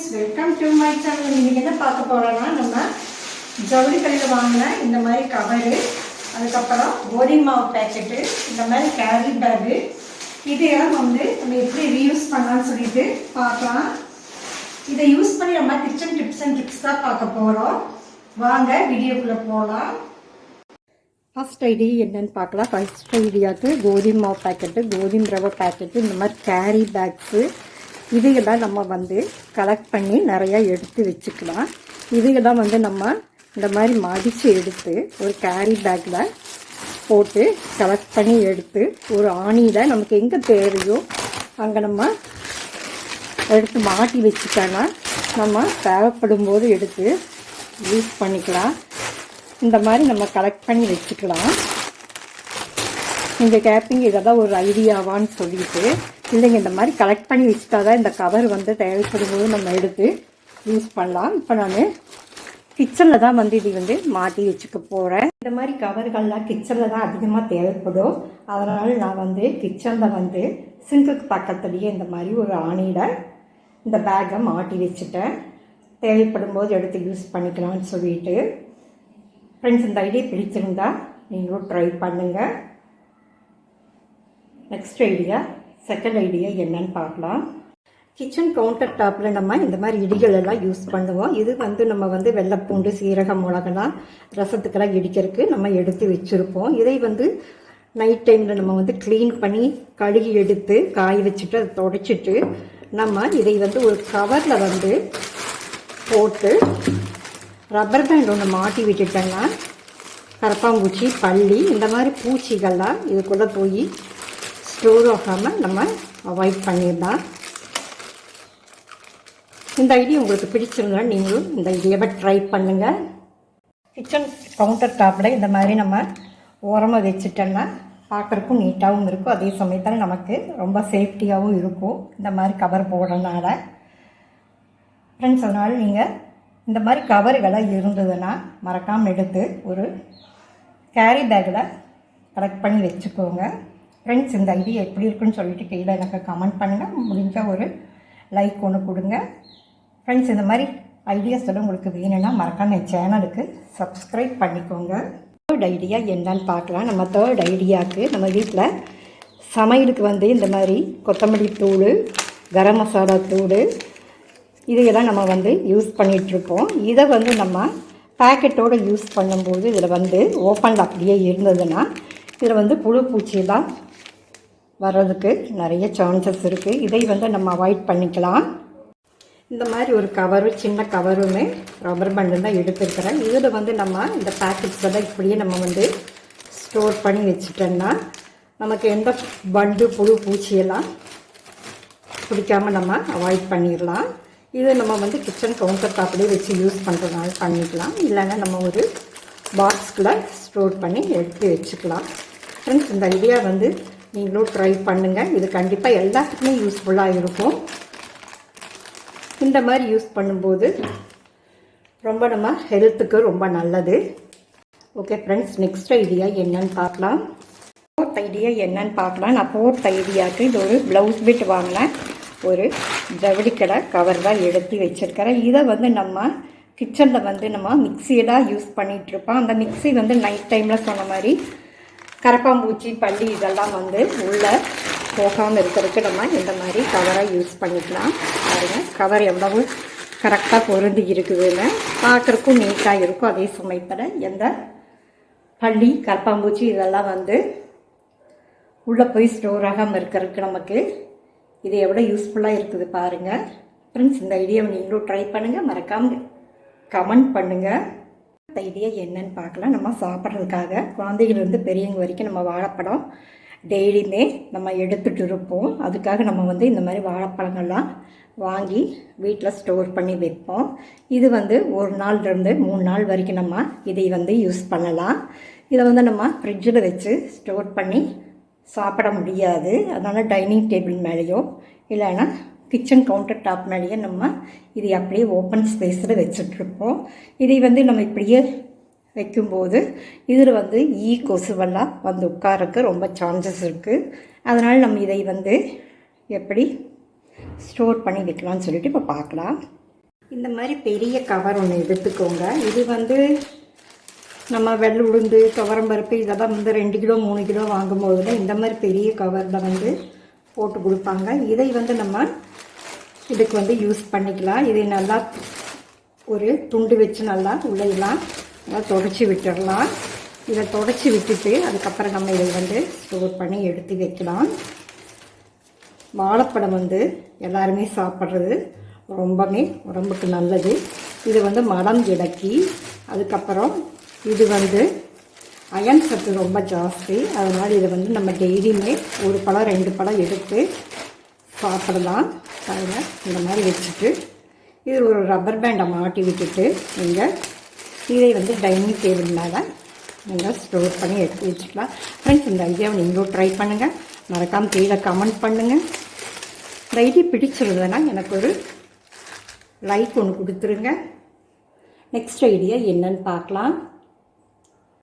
Friends welcome to my channel இன்றைக்கி என்ன பார்க்க போகிறோன்னா நம்ம ஜவுளி கடையில் வாங்கின இந்த மாதிரி கவரு அதுக்கப்புறம் கோதி மாவு பேக்கெட்டு இந்த மாதிரி கேரி பேகு இதையெல்லாம் வந்து நம்ம எப்படி ரீயூஸ் பண்ணலாம்னு சொல்லிட்டு பார்க்கலாம். இதை யூஸ் பண்ணி நம்ம கிச்சன் டிப்ஸ் அண்ட் ட்ரிப்ஸ் தான் பார்க்க போகிறோம் வாங்க வீடியோக்குள்ளே போகலாம் ஃபஸ்ட் ஐடியா என்னென்னு பார்க்கலாம். ஃபஸ்ட் ஐடியாவுக்கு கோதுமை மாவு பேக்கெட்டு கோதுமை ரவை பேக்கெட்டு இந்த மாதிரி கேரி பேக்ஸு இதையெல்லாம் நம்ம வந்து கலெக்ட் பண்ணி நிறையா எடுத்து வச்சுக்கலாம். இதையெல்லாம் வந்து நம்ம இந்த மாதிரி மடித்து எடுத்து ஒரு கேரி பேக்கில் போட்டு கலெக்ட் பண்ணி எடுத்து ஒரு ஆணியில் நமக்கு எங்கே தேவையோ அங்கே நம்ம எடுத்து மாட்டி வச்சுட்டோன்னா நம்ம தேவைப்படும் போது எடுத்து யூஸ் பண்ணிக்கலாம். இந்த மாதிரி நம்ம கலெக்ட் பண்ணி வச்சுக்கலாம். நீங்கள் கேட்பீங்க இதெல்லாம் ஒரு ஐடியாவான்னு சொல்லிட்டு. இல்லைங்க இந்த மாதிரி கலெக்ட் பண்ணி வச்சுட்டா தான் இந்த கவர் வந்து தேவைப்படும் போது நம்ம எடுத்து யூஸ் பண்ணலாம். இப்போ நான் கிச்சனில் தான் வந்து இது வந்து மாட்டி வச்சுக்க போகிறேன் இந்த மாதிரி கவர்கள்லாம் கிச்சனில் தான் அதிகமாக தேவைப்படும். அதனால் நான் வந்து கிச்சனில் வந்து சிங்குக்கு பக்கத்துலேயே இந்த மாதிரி ஒரு ஆணியில் இந்த பேக்கை மாட்டி வச்சுட்டேன். தேவைப்படும் போது எடுத்து யூஸ் பண்ணிக்கலாம்னு சொல்லிட்டு. ஃப்ரெண்ட்ஸ் இந்த ஐடியா பிடிச்சிருந்தா நீங்களும் ட்ரை பண்ணுங்கள் நெக்ஸ்ட் ஐடியா செகண்ட் ஐடியா என்னன்னு பார்க்கலாம். கிச்சன் கவுண்டர் டாப்பில் நம்ம இந்த மாதிரி இடிகள் எல்லாம் யூஸ் பண்ணுவோம். இது வந்து நம்ம வந்து வெள்ளைப்பூண்டு சீரகம் மிளகெல்லாம் ரசத்துக்கெல்லாம் இடிக்கிறதுக்கு நம்ம எடுத்து வச்சுருப்போம். இதை வந்து நைட் டைமில் நம்ம வந்து க்ளீன் பண்ணி கழுகி எடுத்து காய வச்சுட்டு அதை தொடச்சிட்டு நம்ம இதை வந்து ஒரு கவரில் வந்து போட்டு ரப்பர் பேண்ட் ஒன்று மாட்டி விட்டுட்டோன்னா கரப்பாம்பூச்சி பள்ளி இந்த மாதிரி பூச்சிகள்லாம் இதுக்குள்ளே போய் ஸ்டோர் ஆகாமல் நம்ம அவாய்ட் பண்ணிடலாம். இந்த ஐடியா உங்களுக்கு பிடிச்சிருந்தா நீங்களும் இந்த ஐடியாவை ட்ரை பண்ணுங்கள் கிச்சன் கவுண்டர் டாப்பில் இந்த மாதிரி நம்ம ஓரமாக வச்சுட்டோன்னா பார்க்குறக்கும் நீட்டாகவும் இருக்கும். அதே சமயத்தில் நமக்கு ரொம்ப சேஃப்டியாகவும் இருக்கும். இந்த மாதிரி கவர் போடுறதுனால. ஃப்ரெண்ட்ஸ் அதனால் நீங்கள் இந்த மாதிரி கவர்களாக இருந்ததுன்னா மறக்காமல் எடுத்து ஒரு கேரி பேக்கில் கலெக்ட் பண்ணி வச்சுக்கோங்க. ஃப்ரெண்ட்ஸ் இந்த ஐடியா எப்படி இருக்குன்னு சொல்லிட்டு கீழே எனக்கு கமெண்ட் பண்ணுங்கள் முடிஞ்ச ஒரு லைக் ஒன்று கொடுங்க. ஃப்ரெண்ட்ஸ் இந்த மாதிரி ஐடியாஸ் எல்லாம் உங்களுக்கு வேணும்னா மறக்காம என் சேனலுக்கு சப்ஸ்கிரைப் பண்ணிக்கோங்க. தேர்ட் ஐடியா என்னன்னு பார்க்கலாம். நம்ம தேர்ட் ஐடியாவுக்கு நம்ம வீட்டில் சமையலுக்கு வந்து இந்த மாதிரி கொத்தமல்லி தூள் கரம் மசாலா தூள் இதையெல்லாம் நம்ம வந்து யூஸ் பண்ணிகிட்ருப்போம் இதை வந்து நம்ம பேக்கெட்டோடு யூஸ் பண்ணும்போது இதில் வந்து ஓப்பனில் அப்படியே இருந்ததுன்னா இதில் வந்து புழு பூச்சியெல்லாம் வர்றதுக்கு நிறைய சான்சஸ் இருக்குது இதை வந்து நம்ம அவாய்ட் பண்ணிக்கலாம். இந்த மாதிரி ஒரு கவரு சின்ன கவருமே ரப்பர் பண்டு தான் எடுத்துருக்கிறேன். இதில் வந்து நம்ம இந்த பேக்கெட்ஸ் தான் இப்படியே நம்ம வந்து ஸ்டோர் பண்ணி வச்சுட்டோம்னா நமக்கு எந்த பண்டு புழு பூச்சியெல்லாம் பிடிக்காமல் நம்ம அவாய்ட் பண்ணிடலாம். இது நம்ம வந்து கிச்சன் கவுண்டர் டாப்லேயே வச்சு யூஸ் பண்ணுறதுனால பண்ணிக்கலாம். இல்லைன்னா நம்ம ஒரு பாக்ஸ்குள்ளே ஸ்டோர் பண்ணி எடுத்து வச்சுக்கலாம். ஃப்ரெண்ட்ஸ் இந்த ஐடியா வந்து நீங்களும் ட்ரை பண்ணுங்கள் இது கண்டிப்பாக எல்லாத்துக்குமே யூஸ்ஃபுல்லாக இருக்கும். இந்த மாதிரி யூஸ் பண்ணும்போது ரொம்ப நம்ம ஹெல்த்துக்கு ரொம்ப நல்லது. ஓகே ஃப்ரெண்ட்ஸ் நெக்ஸ்ட் ஐடியா என்னன்னு பார்க்கலாம். ஃபோர்த் ஐடியா என்னன்னு பார்க்கலாம். நான் ஃபோர்த் ஐடியாவுக்கு இது ஒரு ப்ளவுஸ் பிட் வாங்கினேன். ஒரு ஜவுளி கடை கவர் தான் எடுத்து வச்சுருக்கிறேன். இதை வந்து நம்ம கிச்சனில் வந்து நம்ம மிக்சியெல்லாம் யூஸ் பண்ணிகிட்ருப்போம் அந்த மிக்சி வந்து நைட் டைமில் சொன்ன மாதிரி கரப்பாம்பூச்சி பள்ளி இதெல்லாம் வந்து உள்ளே போகாமல் இருக்கிறதுக்கு நம்ம இந்த மாதிரி கவராக யூஸ் பண்ணிக்கலாம். பாருங்கள் கவர் எவ்வளவு கரெக்டாக பொருந்தி இருக்குதுன்னு பார்க்குறக்கும் நீட்டாக இருக்கும். அதே சமயத்தில் எந்த பள்ளி கரப்பாம்பூச்சி இதெல்லாம் வந்து உள்ளே போய் ஸ்டோர் ஆகாமல் இருக்கிறதுக்கு நமக்கு இது எவ்வளோ யூஸ்ஃபுல்லாக இருக்குது பாருங்கள் ஃப்ரெண்ட்ஸ் இந்த ஐடியாவை நீங்களும் ட்ரை பண்ணுங்கள் மறக்காமல் கமெண்ட் பண்ணுங்கள் ஐடியா என்னன்னு பார்க்கலாம். நம்ம சாப்பிட்றதுக்காக குழந்தைகளிருந்து பெரியவங்க வரைக்கும் நம்ம வாழைப்பழம் டெய்லியுமே நம்ம எடுத்துகிட்டு இருப்போம். அதுக்காக நம்ம வந்து இந்த மாதிரி வாழைப்பழங்கள்லாம் வாங்கி வீட்டில் ஸ்டோர் பண்ணி வைப்போம். இது வந்து ஒரு நாள்லேருந்து மூணு நாள் வரைக்கும் நம்ம இதை வந்து யூஸ் பண்ணலாம். இதை வந்து நம்ம ஃப்ரிட்ஜில் வச்சு ஸ்டோர் பண்ணி சாப்பிட முடியாது. அதனால் டைனிங் டேபிள் மேலேயோ இல்லைன்னா கிச்சன் கவுண்டர் டாப் மேலேயே நம்ம இதை அப்படியே ஓப்பன் ஸ்பேஸில் வச்சுட்ருப்போம் இதை வந்து நம்ம இப்படியே வைக்கும்போது இதில் வந்து ஈ கொசுவெல்லாம் வந்து உட்காரக்கு ரொம்ப சான்சஸ் இருக்குது அதனால் நம்ம இதை வந்து எப்படி ஸ்டோர் பண்ணி வைக்கலாம்னு சொல்லிட்டு இப்போ பார்க்கலாம். இந்த மாதிரி பெரிய கவர் ஒன்று எடுத்துக்கோங்க. இது வந்து நம்ம வெள்ளை உளுந்து துவரம்பருப்பு இதெல்லாம் வந்து ரெண்டு கிலோ மூணு கிலோ வாங்கும்போது தான் இந்த மாதிரி பெரிய கவரில் வந்து போட்டு கொடுப்பாங்க. இதை வந்து நம்ம இதுக்கு வந்து யூஸ் பண்ணிக்கலாம். இதை நல்லா ஒரு துண்டு வச்சு நல்லா உலையெல்லாம் நல்லா தொடச்சி விட்டுடலாம். இதை தொடச்சி விட்டுட்டு அதுக்கப்புறம் நம்ம இதை வந்து ஸ்டோர் பண்ணி எடுத்து வைக்கலாம். வாழைப்பழம் வந்து எல்லாருமே சாப்பிட்றது ரொம்பவே உடம்புக்கு நல்லது. இது வந்து மலம் இலக்கி அதுக்கப்புறம் இது வந்து அயன் சத்து ரொம்ப ஜாஸ்தி. அதனால் இதை வந்து நம்ம டெய்லியுமே ஒரு பழம் ரெண்டு பழம் எடுத்து சாப்பிடலாம். பாருங்கள் இந்த மாதிரி வச்சுட்டு இது ஒரு ரப்பர் பேண்டை மாட்டி விட்டுட்டு நீங்கள் இதை வந்து டைனிங் டேபிள் மேலே நீங்கள் ஸ்டோர் பண்ணி எடுத்து வச்சுக்கலாம். ஃப்ரெண்ட்ஸ் இந்த ஐடியாவை நீங்களும் ட்ரை பண்ணுங்கள் மறக்காமல் கீழே கமெண்ட் பண்ணுங்கள் இந்த ஐடியா பிடிச்சிருந்ததுன்னா எனக்கு ஒரு லைக் ஒன்று கொடுத்துருங்க. நெக்ஸ்ட் ஐடியா என்னன்னு பார்க்கலாம்.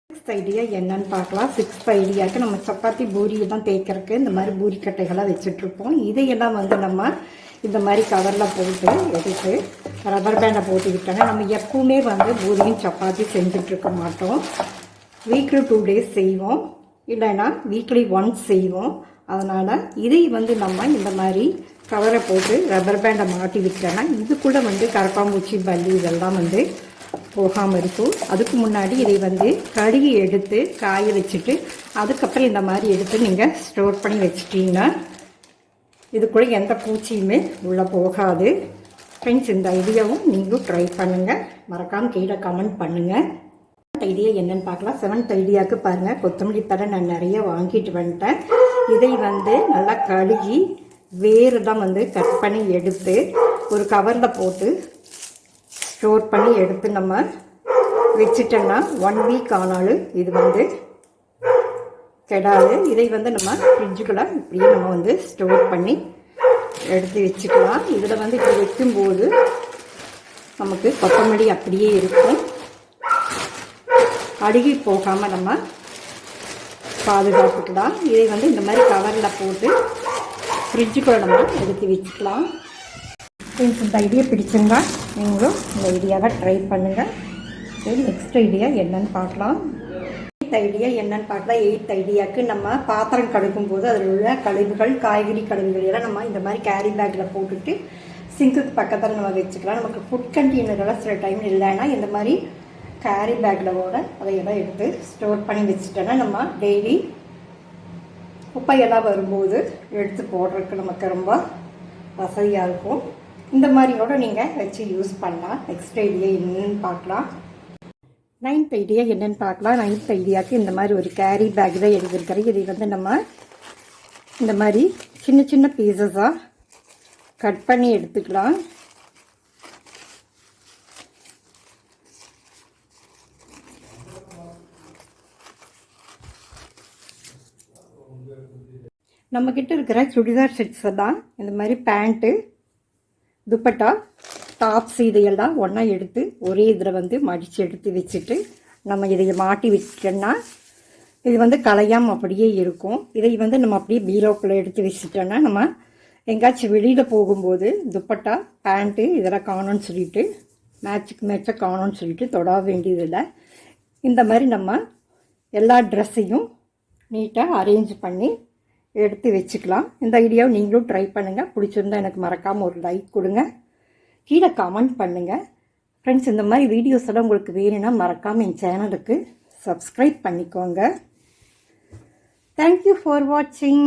சிக்ஸ்த் ஐடியா என்னன்னு பார்க்கலாம். சிக்ஸ்த் ஐடியாவுக்கு நம்ம சப்பாத்தி பூரியை தான் தேய்க்கிறதுக்கு இந்த மாதிரி பூரி கட்டைகளாக வச்சுட்ருப்போம் இதையெல்லாம் வந்து நம்ம இந்த மாதிரி கவரில் போட்டு எடுத்து ரப்பர் பேண்டை போட்டுக்கிட்டோன்னா நம்ம எப்பவுமே வந்து பூரியும் சப்பாத்தி செஞ்சிட்ருக்க மாட்டோம். வீக்லி டூ டேஸ் செய்வோம். இல்லைன்னா வீக்லி ஒன்ஸ் செய்வோம். அதனால் இதை வந்து நம்ம இந்த மாதிரி கவரை போட்டு ரப்பர் பேண்டை மாட்டி விட்டோன்னா இதுக்குள்ளே வந்து கரப்பாம்பூச்சி பல்லி இதெல்லாம் வந்து போகாமல் இருக்கும். அதுக்கு முன்னாடி இதை வந்து கழுகி எடுத்து காய வச்சுட்டு அதுக்கப்புறம் இந்த மாதிரி எடுத்து நீங்கள் ஸ்டோர் பண்ணி வச்சிட்டிங்கன்னா இதுக்குள்ளே எந்த பூச்சியுமே உள்ளே போகாது. ஃப்ரெண்ட்ஸ் இந்த ஐடியாவும் நீங்களும் ட்ரை பண்ணுங்கள் மறக்காமல் கீழே கமெண்ட் பண்ணுங்கள் ஐடியா என்னன்னு பார்க்கலாம். செவன்த் ஐடியாவுக்கு பாருங்கள் கொத்தமல்லி தடை நான் நிறைய வாங்கிட்டு வந்துட்டேன். இதை வந்து நல்லா கழுகி வேறு தான் வந்து கட் பண்ணி எடுத்து ஒரு கவரில் போட்டு ஸ்டோர் பண்ணி எடுத்து நம்ம வச்சுட்டோம்னா ஒன் வீக் ஆனாலும் இது வந்து கெடாது. இதை வந்து நம்ம ஃப்ரிட்ஜுக்குள்ளே இப்படியே நம்ம வந்து ஸ்டோர் பண்ணி எடுத்து வச்சுக்கலாம். இதில் வந்து இப்படி வைக்கும்போது நமக்கு கொத்தமல்லி அப்படியே இருக்கும். அழுகி போகாமல் நம்ம பாதுகாத்துக்கலாம். இதை வந்து இந்த மாதிரி கவரில் போட்டு ஃப்ரிட்ஜுக்குள்ளே நம்ம எடுத்து வச்சுக்கலாம். ஃப்ரெண்ட்ஸ் இந்த ஐடியா பிடிச்சிருந்தா நீங்களும் இந்த ஐடியாவை ட்ரை பண்ணுங்கள் நெக்ஸ்ட் ஐடியா என்னன்னு பார்க்கலாம். எயித் ஐடியா என்னன்னு பார்க்கலாம் எயித் ஐடியாவுக்கு நம்ம பாத்திரம் கழுக்கும் போது அதில் உள்ள கழிவுகள் காய்கறி கழிவுகள் எல்லாம் நம்ம இந்த மாதிரி கேரி பேக்கில் போட்டுட்டு சிங்க்குக்கு பக்கத்தில் நம்ம வச்சுக்கலாம். நமக்கு ஃபுட் கண்டெய்னரெல்லாம் சில டைம் இல்லைன்னா இந்த மாதிரி கேரி பேக்கில் கூட அதையெல்லாம் எடுத்து ஸ்டோர் பண்ணி வச்சுட்டோன்னா நம்ம டெய்லி குப்பையெல்லாம் வரும்போது எடுத்து போடுறதுக்கு நமக்கு ரொம்ப வசதியாக இருக்கும். இந்த மாதிரியோட நீங்கள் வச்சு யூஸ் பண்ணலாம். நெக்ஸ்ட் ஐடியா என்னன்னு பார்க்கலாம். நைன்த் ஐடியா என்னென்னு பார்க்கலாம். நைன்த் ஐடியாவுக்கு இந்த மாதிரி ஒரு கேரி பேக் தான் எழுதியிருக்கிறேன் இதை வந்து நம்ம இந்த மாதிரி சின்ன சின்ன பீசஸாக கட் பண்ணி எடுத்துக்கலாம். நம்மக்கிட்ட இருக்கிற சுடிதார் செட்ஸை தான். இந்த மாதிரி பேண்ட்டு துப்பட்டா டாப்ஸ் இதையெல்லாம் ஒன்றா எடுத்து ஒரே இதில் வந்து மடித்து எடுத்து வச்சுட்டு நம்ம இதை மாட்டி வச்சிட்டோன்னா இது வந்து களையாமல் அப்படியே இருக்கும். இதை வந்து நம்ம அப்படியே பீரோக்குள்ளே எடுத்து வச்சுட்டோன்னா நம்ம எங்கேயாச்சும் வெளியில் போகும்போது துப்பட்டா பேண்ட்டு இதெல்லாம் காணும்னு சொல்லிட்டு மேட்சுக்கு மேட்சாக காணும்னு சொல்லிட்டு தொட வேண்டியதில்லை இந்த மாதிரி நம்ம எல்லா ட்ரெஸ்ஸையும் நீட்டாக அரேஞ்ச் பண்ணி எடுத்து வச்சுக்கலாம். இந்த ஐடியாவை நீங்களும் ட்ரை பண்ணுங்கள் பிடிச்சிருந்தா எனக்கு மறக்காமல் ஒரு லைக் கொடுங்க. கீழே கமெண்ட் பண்ணுங்கள் ஃப்ரெண்ட்ஸ் இந்த மாதிரி வீடியோஸ் எல்லாம் உங்களுக்கு வேணும்னா மறக்காமல் என் சேனலுக்கு சப்ஸ்கிரைப் பண்ணிக்கோங்க. தேங்க்யூ ஃபார் வாட்சிங்